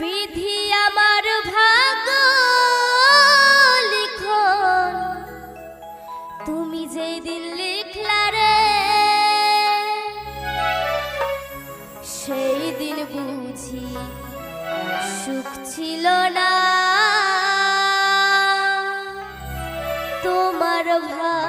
বিধি আমার ভাগ লিখন তুমি যেই দিন লিখলা রে, সেই দিন বুঝি সুখ ছিল না। তোমার ভাগ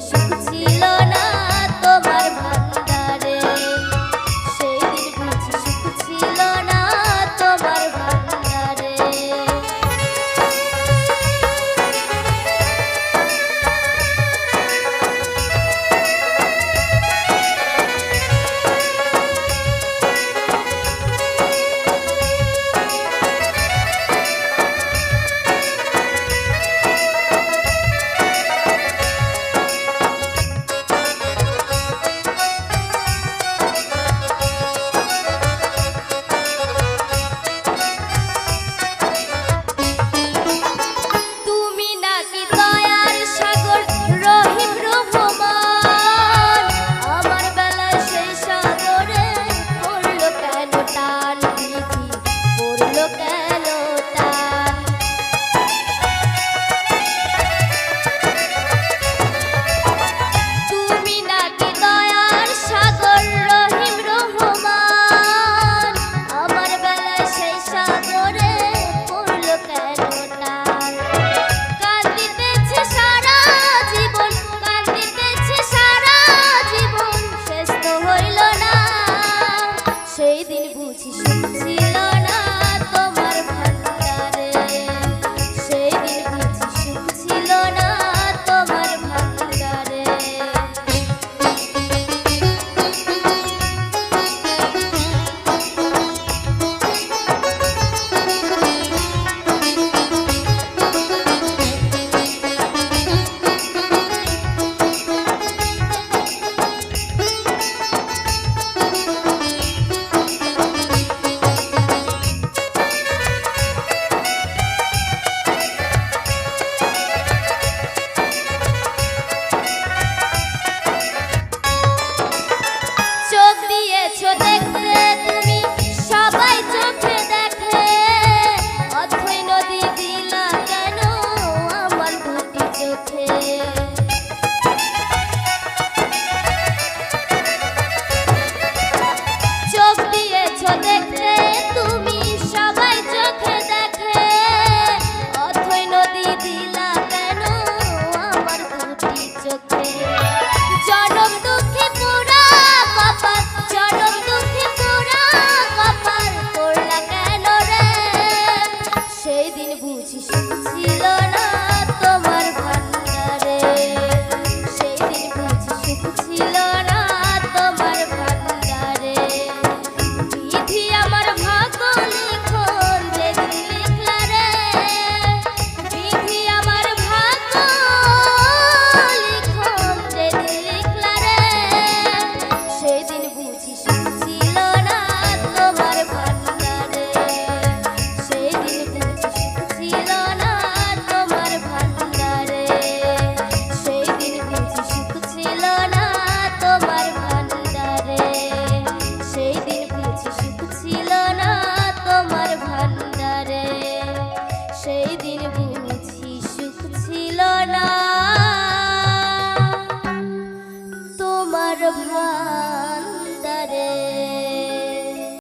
সুখ